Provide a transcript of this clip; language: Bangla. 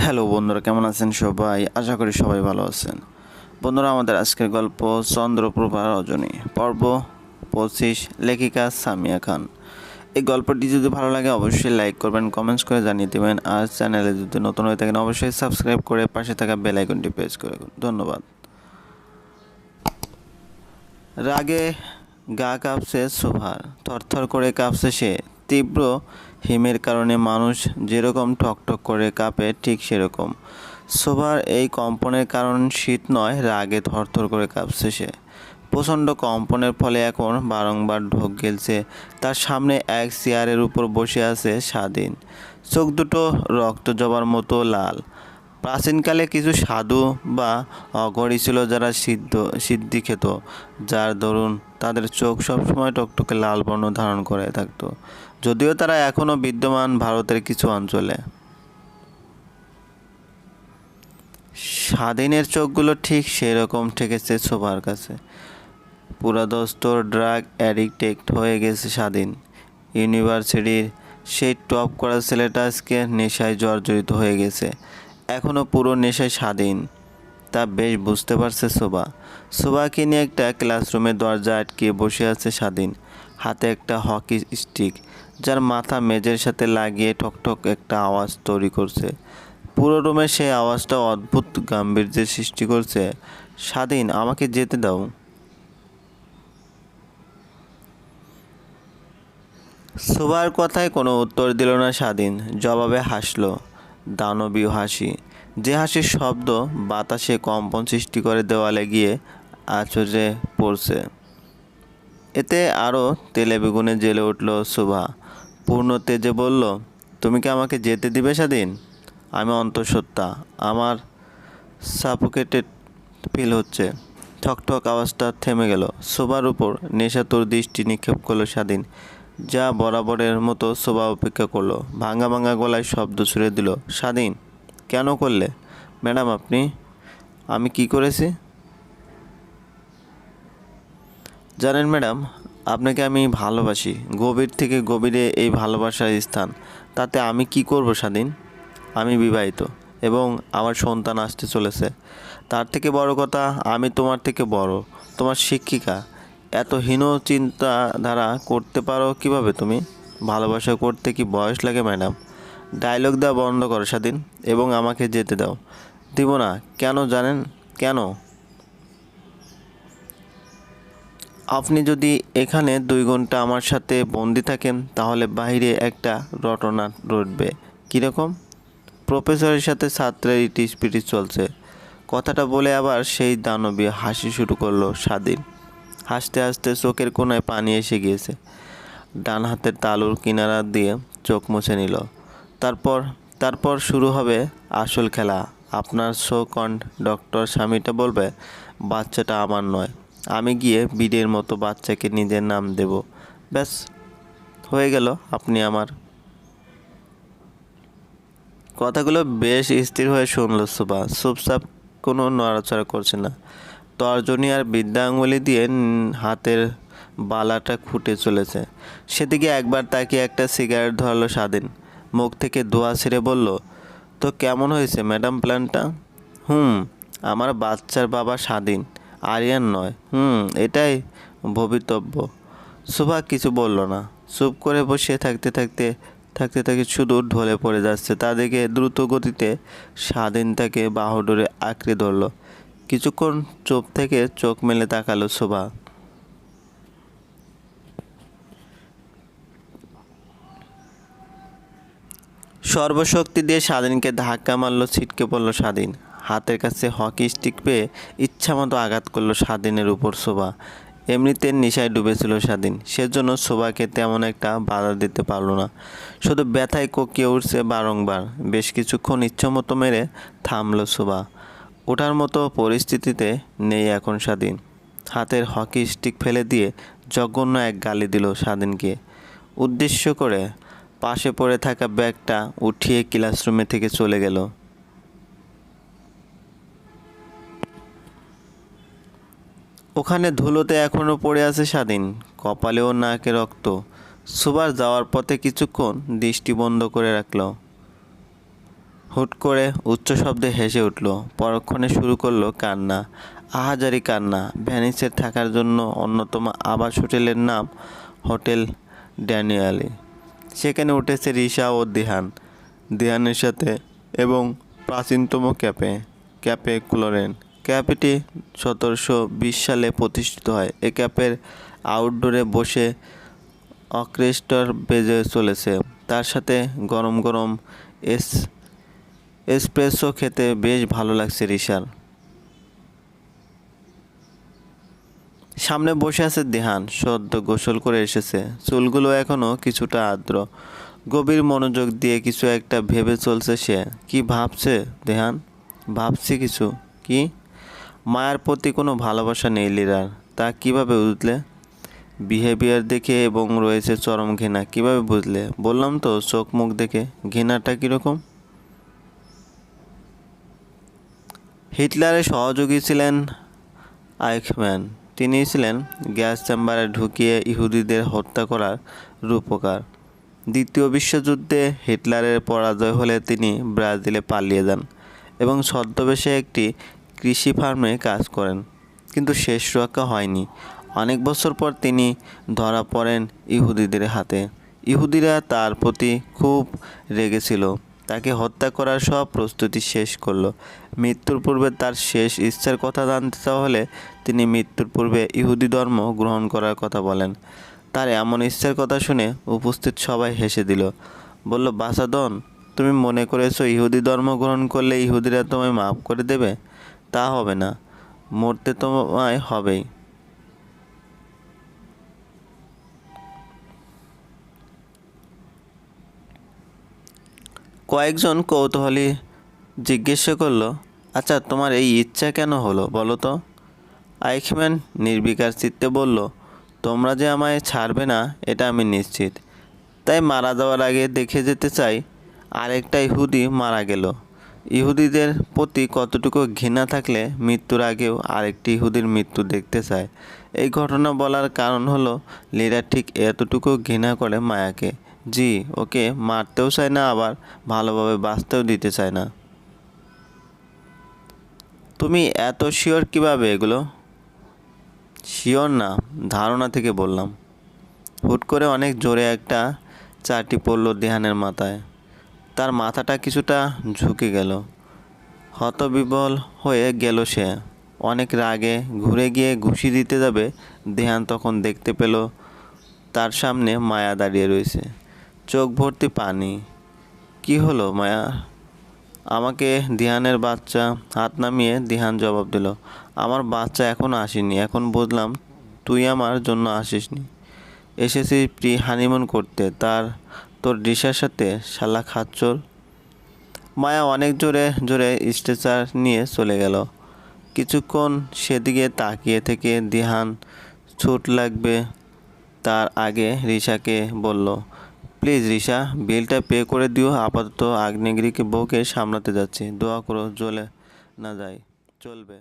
হ্যালো বন্ধুরা, কেমন আছেন সবাই? আশা করি সবাই ভালো আছেন। বন্ধুরা, আমাদের আজকের গল্প চন্দ্রপ্রভা রজনী, পর্ব পঁচিশ, লেখিকা সামিয়া খান। এই গল্পটি যদি ভালো লাগে, অবশ্যই লাইক করবেন, কমেন্টস করে জানিয়ে দেবেন, আর চ্যানেলে যদি নতুন হয়ে থাকেন, অবশ্যই সাবস্ক্রাইব করে পাশে থাকা বেল আইকনটি প্রেস করে ধন্যবাদ। রাগে গা কাঁপছে শোভার, থরথর করে কাঁপছে সে, তীব্র হিমের কারণে মানুষ যেরকম ঠকঠক করে কাঁপে, ঠিক সেরকম। সোভার এই কম্পনের কারণ শীত নয়, রাগে থরথর করে কাঁপছে সে। প্রচণ্ড কম্পনের ফলে এখন বারংবার ঢোক গেলছে। তার সামনে এক চেয়ারের উপর বসে আছে স্বাধীন। চোখ দুটো রক্ত জবার মতো লাল। প্রাচীনকালে কিছু সাধু বা অঘরী ছিল যারা সিদ্ধ, সিদ্ধি খেত, যার দরুন তাদের চোখ সবসময় টকটকে লাল বর্ণ ধারণ করে থাকতো। যদিও তারা এখনও বিদ্যমান ভারতের কিছু অঞ্চলে। স্বাধীনের চোখগুলো ঠিক সেরকম ঠেকেছে শোভার কাছে। পুরাদস্ত ড্রাগ অ্যাডিক্টেক্ট হয়ে গেছে স্বাধীন। ইউনিভার্সিটির সেই টপ করা ছেলেটা আজকে নেশায় জর্জরিত হয়ে গেছে। এখনও পুরো নেশায় স্বাধীন। তা বেশ বুঝতে পারছে শোভা। শোভাকে নিয়ে একটা ক্লাসরুমের দরজা আটকে বসে আছে স্বাধীন। হাতে একটা হকি স্টিক, যার মাথা মেজের সাথে লাগিয়ে ঠকঠক একটা আওয়াজ তৈরি করছে। পুরো রুমে সেই আওয়াজটা অদ্ভুত গাম্ভীর্যের সৃষ্টি করছে। স্বাধীন, আমাকে যেতে দাও। সুবার কথায় কোনো উত্তর দিল না স্বাধীন, জবাবে হাসলো। দানবীয় হাসি। যে হাসির শব্দ বাতাসে কম্পন সৃষ্টি করে দেওয়ালে গিয়ে আচরে পড়ছে। এতে আরও তেলে বেগুনে জ্বেলে উঠল শোভা পূর্ণ তেজে বলল, তুমি কি আমাকে যেতে দিবে স্বাধীন আমি অন্তঃসত্ত্বা। আমার সাফোকেটেড ফিল হচ্ছে। ঠকঠক আওয়াজটা থেমে গেল। শোভার উপর নেশাতুর দৃষ্টি নিক্ষেপ করল স্বাধীন। যা বরাবরের মতো শোভা অপেক্ষা করল। ভাঙা ভাঙা গলায় শব্দ ছুড়ে দিল, স্বাধীন, কেন করলে? ম্যাডাম, আপনি, আমি কি করেছি? জানেন ম্যাডাম, আপনাকে আমি ভালোবাসি, গভীর থেকে গভীরে এই ভালোবাসার স্থান। তাতে আমি কি করব, স্বাধীন? আমি বিবাহিত এবং আমার সন্তান আসতে চলেছে। তার থেকে বড় কথা, আমি তোমার থেকে বড়, তোমার শিক্ষিকা। এত হীন চিন্তাধারা করতে পারো কীভাবে তুমি? ভালোবাসা করতে কি বয়স লাগে, ম্যাডাম? ডায়লগ দেওয়া বন্ধ করো, স্বাধীন, এবং আমাকে যেতে দাও। দিব না কেন জানেন? কেন? আপনি যদি এখানে দুই ঘণ্টা আমার সাথে বন্দি থাকেন, তাহলে বাইরে একটা রটনা রটবে। কীরকম? প্রফেসরের সাথে ছাত্রের ইটিস পিটিস চলছে। কথাটা বলে আবার সেই দানবী হাসি শুরু করল, স্বাধীন। হাসতে হাসতে চোখের কোনায় পানি এসে গিয়েছে। ডান হাতের তালুর কিনারা দিয়ে চোখ মুছে নিল। তারপর তারপর শুরু হবে আসল খেলা। আপনার শো কন্ড ডক্টর স্বামীটা বলবে, বাচ্চাটা আমার নয়। আমি গিয়ে বিডের মতো বাচ্চাকে নিজের নাম দেব। ব্যাস, হয়ে গেল আপনি আমার। কথাগুলো বেশ স্থির হয়ে শুনলো সুবা চুপচাপ কোনো নড়াচড়া করছে না। তর্জনী আর বিদ্যা আঙুলি দিয়ে হাতের বালাটা খুঁটে চলেছে। সেদিকে একবার তাকিয়ে একটা সিগারেট ধরালো স্বাধীন। মুখ থেকে ধোয়া ছেড়ে বলল, তো কেমন হয়েছে ম্যাডাম প্ল্যানটা? হুম, আমার বাচ্চার বাবা স্বাধীন, আরিয়ান নয়। হুম, এটাই ভবিতব্য। সুভা কিছু বলল না। চুপ করে বসে থাকতে থাকতে থাকতে থাকতে শুধু ঢলে পড়ে যাচ্ছে। তা দেখে দ্রুত গতিতে স্বাধীন তাকে বাহুডোরে আঁকড়ে ধরলো। কিছুক্ষণ চোপ থেকে চোখ মেলে তাকালো শোভা। সর্বশক্তি দিয়ে স্বাধীনকে ধাক্কা মারলো, ছিটকে পড়ল স্বাধীন। হাতের কাছে হকি স্টিক পেয়ে ইচ্ছামতো আঘাত করল স্বাধীনের উপর শোভা। এমনিতে নেশায় ডুবেছিল স্বাধীন। সেজন্য শোভাকে তেমন একটা বাধা দিতে পারল না। শুধু ব্যথায় কোকিয়ে উঠছে বারংবার। বেশ কিছুক্ষণ ইচ্ছামতো মেরে থামলো শোভা। ওঠার মতো পরিস্থিতিতে নেই এখন স্বাধীন। হাতের হকি স্টিক ফেলে দিয়ে জঘন্য এক গালি দিল স্বাধীনকে। উদ্দেশ্য করে পাশে পড়ে থাকা ব্যাগটা উঠিয়ে ক্লাসরুমে থেকে চলে গেল। ওখানে ধুলোতে এখনও পড়ে আছে স্বাধীন, কপালেও নাকে রক্ত। সুবার যাওয়ার পথে কিছুক্ষণ দৃষ্টি বন্ধ করে রাখল। হুট করে উচ্চ শব্দে হেসে উঠল। পরক্ষণে শুরু করল কান্না। আহাজারি কান্না। ভ্যানিসে থাকার জন্য অন্যতম আবাস হোটেলের নাম হোটেল ড্যানিয়ালি। সেখানে উঠেছে রিশা ও দিহান। দিহানের সাথে এবং প্রাচীনতম ক্যাপে ক্যাপে ক্লোরেন। ক্যাপেটি সতেরোশো বিশ সালে প্রতিষ্ঠিত হয়। এ ক্যাপের আউটডোরে বসে অক্রেস্টার বেজে চলেছে। তার সাথে গরম গরম এস এসপ্রেসো খেতে বেশ ভালো লাগছে রিশার সামনে বসে আছে দেহান, সদ্য গোসল করে এসেছে। চুলগুলো এখনও কিছুটা আর্দ্র। গভীর মনোযোগ দিয়ে কিছু একটা ভেবে চলছে সে। কি ভাবছে দেহান? ভাবছি কিছু। কি? মায়ের প্রতি কোনো ভালোবাসা নেই লিরার। তা কীভাবে বুঝলে? বিহেভিয়ার দেখে এবং রয়েছে চরম ঘৃণা। কীভাবে বুঝলে? বললাম তো, চোখ মুখ দেখে। ঘৃণাটা কীরকম? হিটলারের সহযোগী ছিলেন আইখম্যান। তিনি ছিলেন গ্যাস চেম্বারে ঢুকিয়ে ইহুদিদের হত্যা করার রূপকার। দ্বিতীয় বিশ্বযুদ্ধে হিটলারের পরাজয় হলে তিনি ব্রাজিলে পালিয়ে যান এবং ছদ্মবেশে একটি কৃষি ফার্মে কাজ করেন, কিন্তু শেষ রক্ষা হয়নি। অনেক বছর পর তিনি ধরা পড়েন ইহুদিদের হাতে। ইহুদিরা তার প্রতি খুব রেগেছিল তাকে হত্যা করার সব প্রস্তুতি শেষ করল। মৃত্যুর পূর্বে তার শেষ ইচ্ছার কথা জানতে চাওয়া হলে তিনি মৃত্যুর পূর্বে ইহুদি ধর্ম গ্রহণ করার কথা বলেন। তার এমন ইচ্ছার কথা শুনে উপস্থিত সবাই হেসে দিল। বলল বাসাদন তুমি মনে করেছ ইহুদি ধর্ম গ্রহণ করলে ইহুদিরা তোমায় মাফ করে দেবে? তা হবে না। মরতে তোমায় হবেই। কয়েকজন কৌতূহলী জিজ্ঞেস করল আচ্ছা তোমার এই ইচ্ছা কেন হলো বলো তো? আইখম্যান নির্বিকার চিত্তে বলল, তোমরা যে আমায় ছাড়বে না, এটা আমি নিশ্চিত। তাই মারা যাওয়ার আগে দেখে যেতে চাই। আরেকটা ইহুদি মারা গেল। ইহুদিদের প্রতি কতটুকু ঘৃণা থাকলে মৃত্যুর আগেও আরেকটি ইহুদির মৃত্যু দেখতে চায়। এই ঘটনা বলার কারণ হলো লিরা ঠিক এতটুকু ঘৃণা করে মায়াকে। জি, ওকে, মারতেও চায় না আবার, ভালোভাবে বাঁচতেও দিতে চায় না। তুমি এত শিওর কীভাবে এগুলো? শিওর না, ধারণা থেকে বললাম। হুট করে অনেক জোরে একটা চাটি পড়ল দেহানের মাথায়। তার মাথাটা কিছুটা ঝুঁকে গেল। হতবিবল হয়ে গেল সে। অনেক রাগে ঘুরে গিয়ে ঘুষি দিতে যাবে, দেহান তখন দেখতে পেল তার সামনে মায়া দাঁড়িয়ে রয়েছে। চোখ ভর্তি পানি। কি হলো, মায়া? আমাকে দিহানের বাচ্চা হাত নামিয়ে দিহান জবাব দিল, আমার বাচ্চা এখনও আসেনি, এখন বুঝলাম তুই আমার জন্য আসিসনি। এসেছি প্রি হানিমুন করতে, তার, তোর রিসার সাথে শালা খাচ্চর মায়া অনেক জোরে জোরে স্ট্রেচার নিয়ে চলে গেল। কিছুক্ষণ সেদিকে তাকিয়ে থেকে দিহান, ছুট লাগবে? তার আগে রিশাকে বলল প্লিজ রিসা বিলটা পে করে দিও, আপাতত আগ্নেগিরিকে বউকে সামলাতে যাচ্ছি। দোয়া করো, জ্বলে না যায়, চলবে।